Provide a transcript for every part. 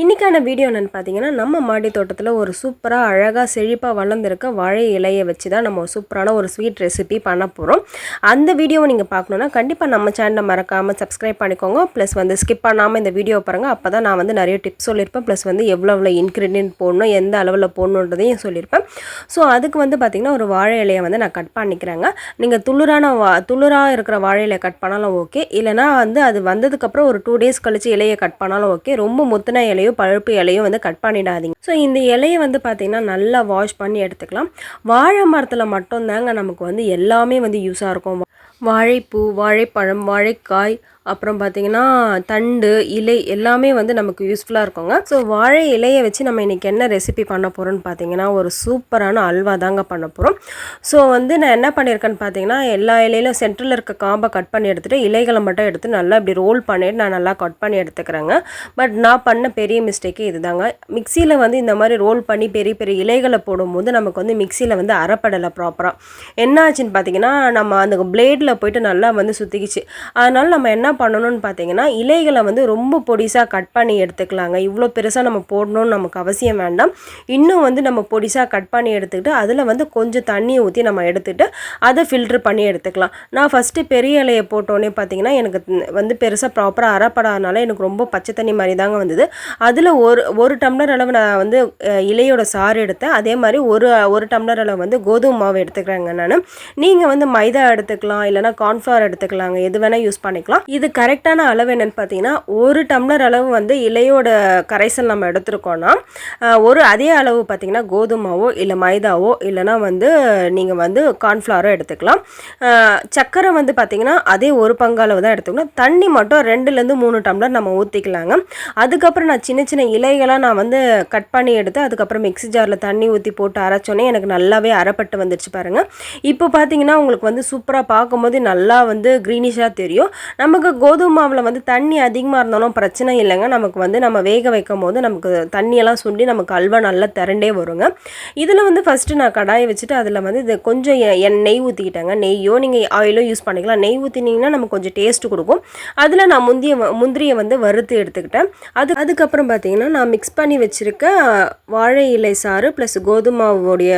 இன்றைக்கான வீடியோ என்னென்னு பார்த்தீங்கன்னா நம்ம மாடி தோட்டத்தில் ஒரு சூப்பராக அழகாக செழிப்பாக வளர்ந்துருக்க வாழை இலையை வச்சு தான் நம்ம ஒரு சூப்பரான ஒரு ஸ்வீட் ரெசிபி பண்ண போகிறோம் அந்த வீடியோவை நீங்கள் பார்க்கணுன்னா கண்டிப்பாக நம்ம சேனலை மறக்காமல் சப்ஸ்கிரைப் பண்ணிக்கோங்க. ப்ளஸ் வந்து ஸ்கிப் பண்ணாமல் இந்த வீடியோ பாருங்கள் அப்போ தான் நான் வந்து நிறைய டிப்ஸ் சொல்லியிருப்பேன். ப்ளஸ் வந்து எவ்வளோ எவ்வளோ இன்க்ரீடியன்ட் போடணும் எந்த அளவில் போடணுன்றதையும் சொல்லியிருப்பேன். ஸோ அதுக்கு வந்து பார்த்திங்கன்னா ஒரு வாழை இலையை வந்து நான் கட் பண்ணிக்கிறேங்க. நீங்கள் துளுரான வா துளிராக இருக்கிற வாழை இலையை கட் பண்ணாலும் ஓகே இல்லைனா வந்து அது வந்ததுக்கப்புறம் ஒரு டூ டேஸ் கழித்து இலையை கட் பண்ணாலும் ஓகே ரொம்ப முத்தின இலையை பழுப்பு இலையோ வந்து கட் பண்ணிடாதீங்க. ஸோ இந்த இலையை வந்து பார்த்திங்கன்னா நல்லா வாஷ் பண்ணி எடுத்துக்கலாம். வாழை மரத்தில் மட்டும்தாங்க நமக்கு வந்து எல்லாமே வந்து யூஸாக இருக்கும். வாழைப்பூ வாழைப்பழம் வாழைக்காய் அப்புறம் பார்த்திங்கன்னா தண்டு இலை எல்லாமே வந்து நமக்கு யூஸ்ஃபுல்லாக இருக்குங்க. ஸோ வாழை இலையை வச்சு நம்ம இன்றைக்கி என்ன ரெசிபி பண்ண போகிறோம்னு பார்த்தீங்கன்னா ஒரு சூப்பரான அல்வா தாங்க பண்ண போகிறோம் ஸோ வந்து நான் என்ன பண்ணியிருக்கேன்னு பார்த்தீங்கன்னா எல்லா இலையிலும் சென்டரில் இருக்க காம்பை கட் பண்ணி எடுத்துகிட்டு இலைகளை மட்டும் எடுத்து நல்லா இப்படி ரோல் பண்ணிட்டு நான் நல்லா கட் பண்ணி எடுத்துக்கிறேங்க. பட் நான் பண்ண பெரிய மிஸ்டேக்கே இதுதாங்க. மிக்சியில் வந்து இந்த மாதிரி ரோல் பண்ணி பெரிய பெரிய இலைகளை போடும்போது நமக்கு வந்து மிக்சியில் வந்து அறப்படலை ப்ராப்பராக என்ன ஆச்சுன்னு பார்த்தீங்கன்னா நம்ம அந்த பிளேடில் போயிட்டு நல்லா வந்து சுற்றிக்கிச்சு அதனால் நம்ம என்ன பண்ணணும்னு பார்த்தீங்கன்னா இலைகளை வந்து ரொம்ப பொடிசாக கட் பண்ணி எடுத்துக்கலாங்க. இவ்வளோ பெருசாக நம்ம போடணும்னு நமக்கு அவசியம் வேண்டாம். இன்னும் வந்து நம்ம பொடிசாக கட் பண்ணி எடுத்துக்கிட்டு அதில் வந்து கொஞ்சம் தண்ணியை ஊற்றி நம்ம எடுத்துகிட்டு அதை ஃபில்ட்ரு பண்ணி எடுத்துக்கலாம். நான் ஃபஸ்ட்டு பெரிய இலையை போட்டோன்னே பார்த்தீங்கன்னா எனக்கு வந்து பெருசாக ப்ராப்பராக அறப்படாதனால எனக்கு ரொம்ப பச்சை தண்ணி மாதிரி தாங்க வந்தது. அதில் ஒரு ஒரு டம்ளர் அளவு நான் வந்து இலையோட சாறு எடுத்தேன். அதே மாதிரி ஒரு ஒரு டம்ளர் அளவு வந்து கோதுமை மாவு எடுத்துக்கிறேங்க நான். நீங்கள் வந்து மைதா எடுத்துக்கலாம் இல்லைனா கார்ன்ஃப்ளவர் எடுத்துக்கலாங்க. எது வேணால் யூஸ் பண்ணிக்கலாம். இது கரெக்டான அளவு என்னென்னு பார்த்தீங்கன்னா ஒரு டம்ளர் அளவு வந்து இலையோட கரைசல் நம்ம எடுத்துருக்கோன்னா ஒரு அதே அளவு பார்த்திங்கன்னா கோதுமாவோ இல்லை மைதாவோ இல்லைனா வந்து நீங்கள் வந்து கார்ன்ஃப்ளவரோ எடுத்துக்கலாம். சர்க்கரை வந்து பார்த்திங்கன்னா அதே ஒரு பங்காளவு தான் எடுத்துக்கணும். தண்ணி மட்டும் ரெண்டுலேருந்து மூணு டம்ளர் நம்ம ஊற்றிக்கலாங்க அதுக்கப்புறம் நான் சின்ன சின்ன இலைகளாக நான் வந்து கட் பண்ணி எடுத்து அதுக்கப்புறம் மிக்ஸி ஜாரில் தண்ணி ஊற்றி போட்டு அரைச்சோன்னே எனக்கு நல்லாவே அரைப்பட்டு வந்துருச்சு பாருங்கள் இப்போ பார்த்தீங்கன்னா உங்களுக்கு வந்து சூப்பராக பார்க்கும்போது நல்லா வந்து க்ரீனிஷாக தெரியும். நமக்கு கோதுமை மாவில் வந்து தண்ணி அதிகமாக இருந்தாலும் பிரச்சனை இல்லைங்க. நமக்கு வந்து நம்ம வேக வைக்கும் போது நமக்கு தண்ணியெல்லாம் சுண்டி நமக்கு அல்வா நல்லா திரண்டே வருங்க. இதில் வந்து ஃபஸ்ட்டு நான் கடாயை வச்சுட்டு அதில் வந்து இது கொஞ்சம் என் நெய் ஊற்றிக்கிட்டேங்க நெய்யோ நீங்கள் ஆயிலோ யூஸ் பண்ணிக்கலாம். நெய் ஊற்றினீங்கன்னா நமக்கு கொஞ்சம் டேஸ்ட்டு கொடுக்கும். அதில் நான் முந்திய முந்திரியை வந்து வறுத்து எடுத்துக்கிட்டேன். அது அதுக்கப்புறம் பார்த்தீங்கன்னா நான் மிக்ஸ் பண்ணி வச்சுருக்க வாழை இலை சாறு ப்ளஸ் கோதுமாவுடைய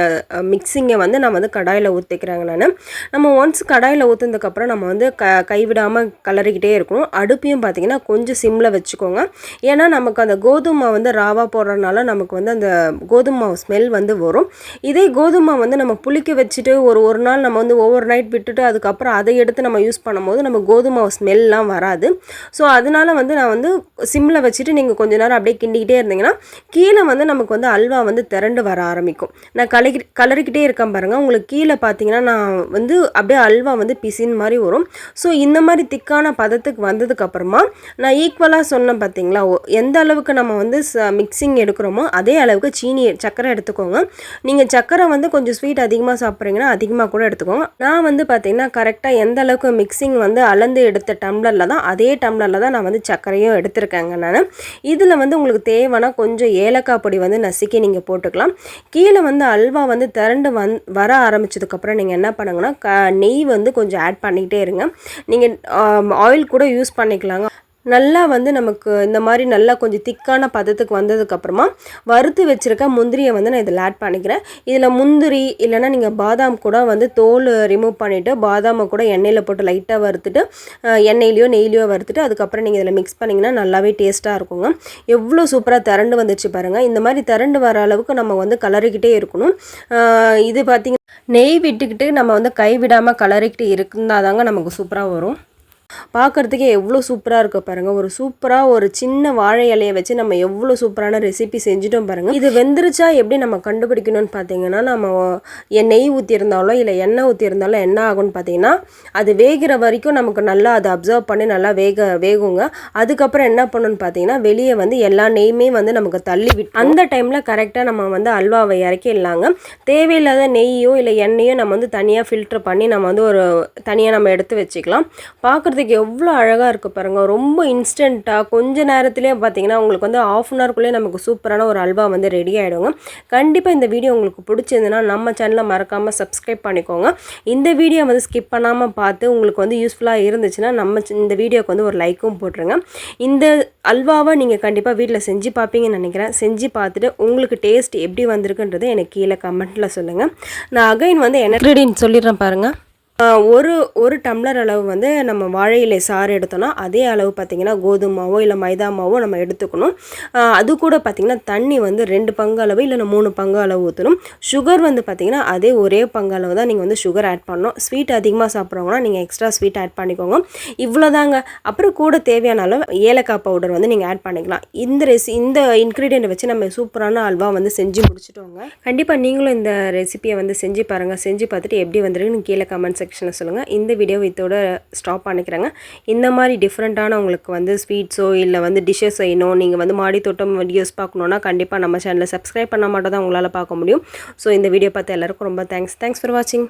மிக்சிங்கை வந்து நான் வந்து கடாயில் ஊற்றிக்கிறேங்க நான். நம்ம ஒன்ஸ் கடாயில் ஊற்றுனதுக்கப்புறம் நம்ம வந்து க கைவிடாமல் கலரிக்கிட்டே இருக்கணும். அடுப்பையும் பார்த்திங்கன்னா கொஞ்சம் சிம்மில் வச்சுக்கோங்க. ஏன்னா நமக்கு அந்த கோதுமை வந்து ராவா போடுறதுனால நமக்கு வந்து அந்த கோதுமை ஸ்மெல் வந்து வரும். இதே கோதுமை வந்து நம்ம புளிக்க வச்சுட்டு ஒரு ஒரு நாள் நம்ம வந்து ஓவர் நைட் விட்டுட்டு அதுக்கப்புறம் அதை எடுத்து நம்ம யூஸ் பண்ணும்போது நம்ம கோதுமை ஸ்மெல்லாம் வராது. ஸோ அதனால வந்து நான் வந்து சிம்மில் வச்சுட்டு நீங்கள் கொஞ்ச நேரம் அப்படியே கிண்டிக்கிட்டே இருந்தீங்கன்னா கீழே வந்து நமக்கு வந்து அல்வா வந்து திரண்டு வர ஆரம்பிக்கும். நான் கலக்கி கலரிக்கிட்டே இருக்கேன் பாருங்கள் உங்களுக்கு கீழே பார்த்தீங்கன்னா நான் வந்து அப்படியே அல்வா வந்து பிசின் மாதிரி வரும். ஸோ இந்த மாதிரி திக்கான பதத்துக்கு வந்ததுக்கப்புறமா நான் ஈக்குவலாக சொன்னேன் பார்த்தீங்களா எந்த அளவுக்கு நம்ம வந்து மிக்சிங் எடுக்கிறோமோ அதே அளவுக்கு சீனி சக்கரை எடுத்துக்கோங்க. நீங்கள் சக்கரை வந்து கொஞ்சம் ஸ்வீட் அதிகமாக சாப்பிட்றீங்கன்னா அதிகமாக கூட எடுத்துக்கோங்க. நான் வந்து பார்த்தீங்கன்னா கரெக்டாக எந்த அளவுக்கு மிக்சிங் வந்து அளந்து எடுத்த டம்ளரில் தான் அதே டம்ளரில் தான் நான் வந்து சர்க்கரையும் எடுத்திருக்கேங்க நான். இதில் வந்து உங்களுக்கு தேவைன்னா கொஞ்சம் ஏலக்காய் பொடி வந்து நசுக்கி நீங்கள் போட்டுக்கலாம். கீழே வந்து அல்வா வந்து திரண்டு வந் வர ஆரம்பிச்சதுக்கப்புறம் நீங்கள் என்ன பண்ணுங்கன்னா க நெய் வந்து கொஞ்சம் ஆட் பண்ணிக்கிட்டே இருங்க. நீங்கள் ஆயில் கூட யூஸ் பண்ணிக்கலாங்க. நல்லா வந்து நமக்கு இந்த மாதிரி நல்லா கொஞ்சம் திக்கான பதத்துக்கு வந்ததுக்கப்புறமா வறுத்து வச்சுருக்க முந்திரியை வந்து நான் இதில் ஆட் பண்ணிக்கிறேன். இதில் முந்திரி இல்லைனா நீங்கள் பாதாம் கூட வந்து தோல் ரிமூவ் பண்ணிவிட்டு பாதாமை கூட எண்ணெயில் போட்டு லைட்டாக வறுத்துட்டு எண்ணெயிலையோ நெய்லையோ வறுத்துட்டு அதுக்கப்புறம் நீங்கள் இதில் மிக்ஸ் பண்ணிங்கன்னா நல்லாவே டேஸ்ட்டாக இருக்குங்க. எவ்வளோ சூப்பராக திரண்டு வந்துச்சு பாருங்கள் இந்த மாதிரி திரண்டு வர அளவுக்கு நம்ம வந்து கலரிக்கிட்டே இருக்கணும். இது பார்த்திங்க நெய் விட்டுக்கிட்டு நம்ம வந்து கைவிடாமல் கலரிக்கிட்டு இருந்தால் தாங்க நமக்கு சூப்பராக வரும். பார்க்குறதுக்கே எவ்வளோ சூப்பராக இருக்கும் பாருங்கள் ஒரு சூப்பராக ஒரு சின்ன வாழை இலையை வச்சு நம்ம எவ்வளோ சூப்பரான ரெசிபி செஞ்சுட்டோம் பாருங்கள் இது வெந்துருச்சா எப்படி நம்ம கண்டுபிடிக்கணும்னு பார்த்தீங்கன்னா நம்ம நெய் ஊற்றிருந்தாலோ இல்லை எண்ணெய் ஊற்றிருந்தாலும் என்ன ஆகும்னு பார்த்தீங்கன்னா அது வேகிற வரைக்கும் நமக்கு நல்லா அதை அப்சர்வ் பண்ணி நல்லா வேக வேகுங்க. அதுக்கப்புறம் என்ன பண்ணணும்னு பார்த்தீங்கன்னா வெளியே வந்து எல்லா நெய்யுமே வந்து நமக்கு தள்ளி விட்டு அந்த டைமில் கரெக்டாக நம்ம வந்து அல்வாவை இறக்கிடலாங்க. தேவையில்லாத நெய்யோ இல்லை எண்ணெயோ நம்ம வந்து தனியாக ஃபில்டர் பண்ணி நம்ம வந்து ஒரு தனியாக நம்ம எடுத்து வச்சுக்கலாம். பார்க்குறது பார்க்குறதுக்கு எவ்வளோ அழகாக இருக்குது பாருங்கள் ரொம்ப இன்ஸ்டண்ட்டாக கொஞ்ச நேரத்துலேயே பார்த்தீங்கன்னா உங்களுக்கு வந்து ஆஃப் அன் ஹவர்க்குள்ளேயே நமக்கு சூப்பரான ஒரு அல்வா வந்து ரெடி ஆகிடுங்க கண்டிப்பாக இந்த வீடியோ உங்களுக்கு பிடிச்சிருந்துன்னா நம்ம சேனலை மறக்காமல் சப்ஸ்கிரைப் பண்ணிக்கோங்க. இந்த வீடியோ வந்து ஸ்கிப் பண்ணாமல் பார்த்து உங்களுக்கு வந்து யூஸ்ஃபுல்லாக இருந்துச்சுன்னா நம்ம இந்த வீடியோக்கு வந்து ஒரு லைக்கும் போட்டுருங்க. இந்த அல்வாவை நீங்கள் கண்டிப்பாக வீட்டில் செஞ்சு பார்ப்பீங்கன்னு நினைக்கிறேன். செஞ்சு பார்த்துட்டு உங்களுக்கு டேஸ்ட் எப்படி வந்திருக்குன்றது எனக்கு கீழே கமெண்ட்டில் சொல்லுங்கள் நான் அகைன் வந்து என்ன சொல்லிடுறேன் பாருங்கள் ஒரு ஒரு டம்ளர் அளவு வந்து நம்ம வாழை இலை சாறு எடுத்தோம்னா அதே அளவு பார்த்திங்கன்னா கோதுமாவோ இல்லை மைதா மாவோ நம்ம எடுத்துக்கணும். அது கூட பார்த்திங்கன்னா தண்ணி வந்து ரெண்டு பங்கு அளவு இல்லைன்னா மூணு பங்கு அளவு ஊற்றணும் சுகர் வந்து பார்த்திங்கன்னா அதே ஒரே பங்கு அளவு தான் நீங்கள் வந்து சுகர் ஆட் பண்ணணும். ஸ்வீட் அதிகமாக சாப்பிட்றவங்கன்னா நீங்கள் எக்ஸ்ட்ரா ஸ்வீட் ஆட் பண்ணிக்கோங்க. இவ்வளோதாங்க அப்புறம் கூட தேவையான அளவு ஏலக்காய் பவுடர் வந்து நீங்கள் ஆட் பண்ணிக்கலாம். இந்த ரெசி இந்த இன்க்ரீடியண்ட்டை வச்சு நம்ம சூப்பரான அல்வா வந்து செஞ்சு முடிச்சிட்டோங்க கண்டிப்பாக நீங்களும் இந்த ரெசிபியை வந்து செஞ்சு பாருங்கள் செஞ்சு பார்த்துட்டு எப்படி வந்துருக்குன்னு கீழே கமெண்ட்ஸ் செக்ஷனில் சொல்லுங்கள் இந்த வீடியோ இதோட ஸ்டாப் பண்ணிக்கிறேங்க. இந்த மாதிரி டிஃப்ரெண்ட்டான உங்களுக்கு வந்து ஸ்வீட்ஸோ இல்லை வந்து டிஷ்ஷஸ் செய்யணும். நீங்கள் வந்து மாடி தோட்டம் வீடியோஸ் பார்க்கணுன்னா கண்டிப்பாக நம்ம சேனலை சப்ஸ்கிரைப் பண்ண மட்டும் தான் உங்களால் பார்க்க முடியும். ஸோ இந்த வீடியோ பார்த்து எல்லாருக்கும் ரொம்ப தேங்க்ஸ் தேங்க்ஸ் ஃபார் வாட்சிங்